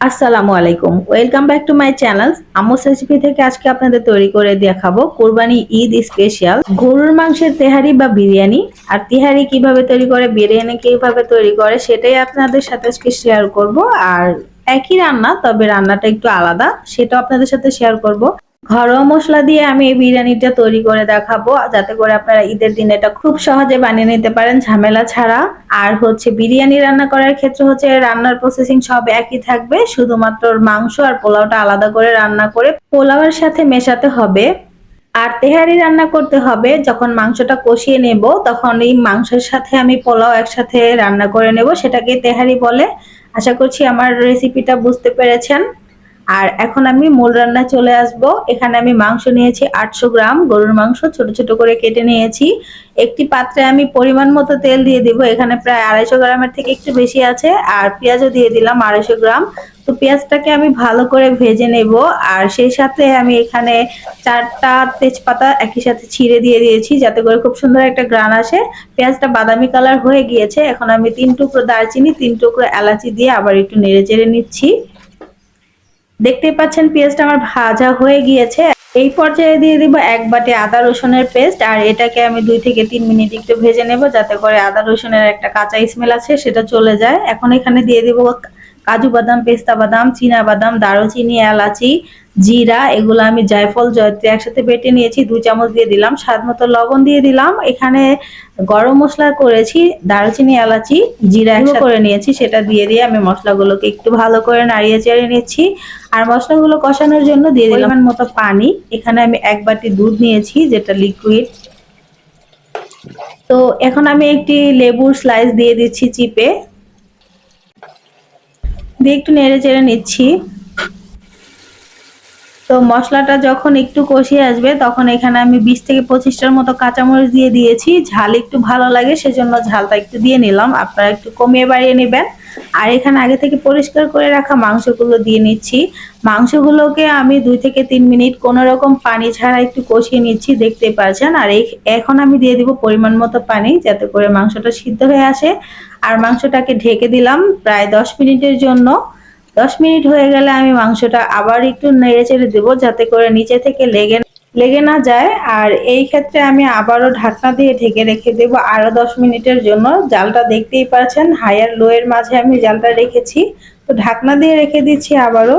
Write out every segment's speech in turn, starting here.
আসসালামু আলাইকুম। Welcome back to my channel Amos recipe থেকে আজকে আপনাদের তৈরি করে দেখাবো কোরবানি ঈদ স্পেশাল গরুর মাংসের তেহারি বা বিরিয়ানি। আর তেহারি কীভাবে তৈরি করে, বিরিয়ানি কীভাবে তৈরি করে, সেটাই আপনাদের সাথে আজকে শেয়ার করব। আর একই রান্না, তবে রান্নাটা একটু আলাদা, সেটাও আপনাদের সাথে শেয়ার করব। ঘরোয়া মশলা দিয়ে আমি এই বিরিয়ানিটা তৈরি করে দেখাবো। যাতে করে আপনারা ঈদের দিন এটা খুব সহজে বানিয়ে নিতে পারেন, ঝামেলা ছাড়া। আর হচ্ছে বিরিয়ানি রান্না করার ক্ষেত্রে হচ্ছে রান্নার প্রসেসিং সব একই থাকবে, শুধুমাত্র মাংস আর পোলাওটা আলাদা করে রান্না করে পোলাওয়ের সাথে মেশাতে হবে। আর তেহারি রান্না করতে হবে, যখন মাংসটা কষিয়ে নেব, তখন এই মাংসের সাথে আমি পোলাও একসাথে রান্না করে নেব, সেটাকে তেহারি বলে। আশা করছি আমার রেসিপিটা বুঝতে পেরেছেন। আর এখন আমি মূল রান্না চলে আসব। এখানে আমি মাংস নিয়েছি আটশো গ্রাম, গরুর মাংস ছোট ছোট করে কেটে নিয়েছি। একটি পাত্রে আমি পরিমাণ মতো তেল দিয়ে দিব, এখানে প্রায় আড়াইশো গ্রামের থেকে একটু বেশি আছে। আর পেঁয়াজও দিয়ে দিলাম আড়াইশো গ্রাম। তো পেঁয়াজটাকে আমি ভালো করে ভেজে নেব, আর সেই সাথে আমি এখানে চারটা তেজপাতা একই সাথে ছিঁড়ে দিয়ে দিয়েছি, যাতে করে খুব সুন্দর একটা গ্রান আসে। পেঁয়াজটা বাদামি কালার হয়ে গিয়েছে, এখন আমি তিন টুকরো দারচিনি, তিন টুকরো এলাচি দিয়ে আবার একটু নেড়ে চেড়ে নিচ্ছি। দেখতেই পাচ্ছেন পেঁয়াজটা আমার ভাজা হয়ে গিয়েছে। এই পর্যায়ে দিয়ে দিব এক বাটি আদা রসুনের পেস্ট, আর এটাকে আমি দুই থেকে তিন মিনিট একটু ভেজে নেব যাতে করে আদা রসুনের একটা কাঁচা স্মেল আছে সেটা চলে যায়। এখন এখানে দিয়ে দিব কাজু বাদাম, পেস্তা বাদাম, চীনা বাদাম, দারুচিনি, এলাচি জিরা এগুলো আমি জায়ফল জয়ত্রী একসাথে বেটে নিয়েছি দু চামচ দিয়ে দিলাম স্বাদ মতো লবণ দিয়ে দিলাম। এখানে গরম মশলা করেছি দারুচিনি এলাচি জিরা একসাথে করে নিয়েছি সেটা দিয়ে দিয়ে আমি মশলাগুলোকে একটু ভালো করে নাড়িয়ে চেড়ে নিচ্ছি। আর মশলাগুলো কষানোর জন্য দিয়ে দিলাম মতো। পানি। এখানে আমি এক বাটি দুধ নিয়েছি যেটা লিকুইড তো এখন আমি একটি লেবুর স্লাইস দিয়ে দিচ্ছি চিপে। দিয়ে একটু নেড়ে চেড়ে নিচ্ছি। তো মশলাটা যখন একটু কষিয়ে আসবে, তখন এখানে আমি বিশ থেকে পঁচিশটার মতো কাঁচামরিচ দিয়ে দিয়েছি। ঝাল একটু ভালো লাগে, সেজন্য ঝালটা একটু দিয়ে নিলাম। আপনারা একটু কমিয়ে বাড়িয়ে নেবেন। আর এখানে আগে থেকে পরিষ্কার করে রাখা মাংসগুলো দিয়ে নিচ্ছি। মাংসগুলোকে আমি দুই থেকে তিন মিনিট কোনো রকম পানি ছাড়া একটু কষিয়ে নিচ্ছি, দেখতে পাচ্ছেন। আর এখন আমি দিয়ে দিব পরিমাণ মতো পানি, যাতে করে মাংসটা সিদ্ধ হয়ে আসে। আর মাংসটাকে ঢেকে দিলাম প্রায় দশ মিনিটের জন্য। দশ মিনিট হয়ে গেলে আমি মাংসটা আবার একটু নেড়ে চেড়ে দেবো যাতে করে নিচে থেকে লেগে লেগে না যায়। আর এই ক্ষেত্রে আমি আবারও ঢাকনা দিয়ে ঢেকে রেখে দেব আরও দশ মিনিটের জন্য। জালটা দেখতেই পাচ্ছেন হায়ার লোয়ের মাঝে আমি জালটা রেখেছি। তো ঢাকনা দিয়ে রেখে দিচ্ছি আবারও।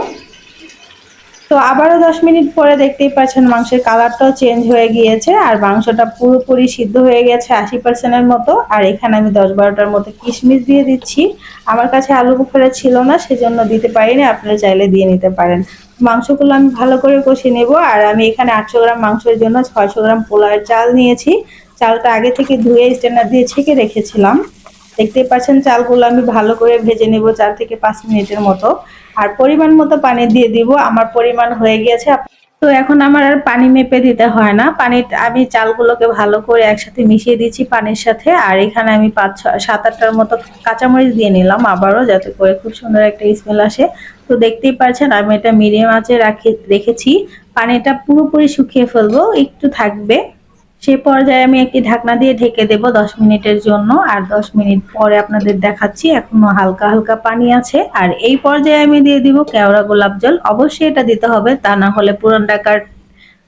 তো আবারও দশ মিনিট পরে দেখতেই পাচ্ছেন মাংসের কালারটাও চেঞ্জ হয়ে গিয়েছে, আর মাংসটা পুরোপুরি সিদ্ধ হয়ে গেছে আশি পার্সেন্টের মতো, আর এখানে আমি দশ বারোটার মতো কিশমিশ দিয়ে দিচ্ছি। আমার কাছে আলু বুখারা ছিল না, সেজন্য দিতে পারিনি, আপনারা চাইলে দিয়ে নিতে পারেন। মাংসগুলো আমি ভালো করে কষিয়ে নেব, আর আমি এখানে আটশো গ্রাম মাংসের জন্য ছয়শো গ্রাম পোলাওয়ের চাল নিয়েছি। চালটা আগে থেকে ধুয়ে স্ট্যান্ডার দিয়ে ছেঁকে রেখেছিলাম। দেখতেই পাচ্ছেন চালগুলো আমি ভালো করে ভেজে নেব চার থেকে পাঁচ মিনিটের মতো। আর পরিমাণ মতো পানি দিয়ে দিব, আমার পরিমাণ হয়ে গিয়েছে। তো এখন আমার আর পানি মেপে দিতে হয় না। পানি, আমি চালগুলোকে ভালো করে একসাথে মিশিয়ে দিচ্ছি পানির সাথে। আর এখানে আমি পাঁচ, ছ, সাত, আটটার মতো কাঁচামরিচ দিয়ে নিলাম আবারও, যাতে করে খুব সুন্দর একটা স্মেল আসে। তো দেখতেই পাচ্ছেন আমি এটা মিডিয়াম আঁচে রাখি, রেখেছি। পানিটা পুরোপুরি শুকিয়ে ফেলব, একটু থাকবে। সে পর্যায়ে আমি একটি ঢাকনা দিয়ে ঢেকে দেব দশ মিনিটের জন্য, আর দশ মিনিট পরে আপনাদের দেখাচ্ছি এখনও হালকা হালকা পানি আছে। আর এই পর্যায়ে আমি দিয়ে দিব কেওড়া গোলাপ জল। অবশ্যই এটা দিতে হবে, তা না হলে পুরান ঢাকার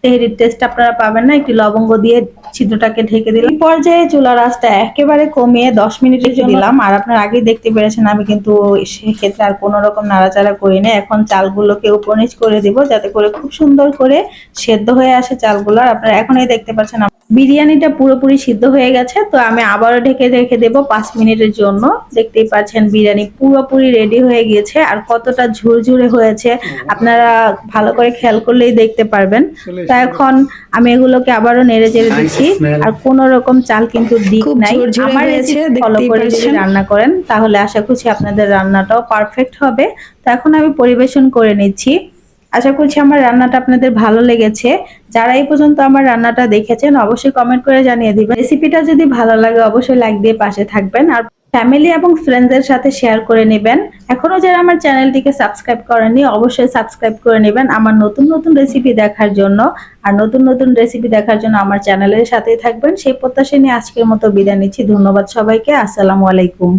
তেহরির টেস্ট আপনারা পাবেন না। একটি লবঙ্গ দিয়ে ছিদ্রটাকে ঢেকে দিলাম। পর্যায়ে চুলা রাসটা একেবারে কমিয়ে দশ মিনিটের জন্য দিলাম। আর আপনারা আগেই দেখতে পেরেছেন, আমি কিন্তু সেক্ষেত্রে আর কোনো রকম নাড়াচাড়া করি না। এখন চালগুলোকে উপনিচ করে দিব, যাতে করে খুব সুন্দর করে সেদ্ধ হয়ে আসে চালগুলো। আর আপনারা এখনই দেখতে পাচ্ছেন বিরিয়ানিটা পুরোপুরি সিদ্ধ হয়ে গেছে তো আমি আবারও ঢেকে রেখে দেব পাঁচ মিনিটের জন্য। দেখতেই পাচ্ছেন বিরিয়ানি পুরোপুরি রেডি হয়ে গিয়েছে আর কতটা ঝুরঝুরে হয়েছে আপনারা ভালো করে খেয়াল করলেই দেখতে পারবেন। তো এখন আমি এগুলোকে আবারও নেড়ে চেড়ে দিচ্ছি আর কোন রকম চাল কিন্তু দিক নাই। আমার ফলো করে যদি রান্না করেন তাহলে আশা করছি আপনাদের রান্নাটাও পারফেক্ট হবে। তো এখন আমি পরিবেশন করে নিচ্ছি। আশা করছি আমার রান্নাটা আপনাদের ভালো লেগেছে। যারা এই পর্যন্ত আমার রান্নাটা দেখেছেন, অবশ্যই কমেন্ট করে জানিয়ে দিবেন। রেসিপিটা যদি ভালো লাগে, অবশ্যই লাইক দিয়ে পাশে থাকবেন। আর ফ্যামিলি এবং ফ্রেন্ডসদের সাথে শেয়ার করে নেবেন। এখনও যারা আমার চ্যানেলটিকে সাবস্ক্রাইব করেনি অবশ্যই সাবস্ক্রাইব করে নেবেন আমার নতুন নতুন রেসিপি দেখার জন্য। আর নতুন নতুন রেসিপি দেখার জন্য আমার চ্যানেলের সাথেই থাকবেন। সেই প্রত্যাশা নিয়ে আজকের মতো বিদায় নিচ্ছি। ধন্যবাদ সবাইকে। আসসালামু আলাইকুম।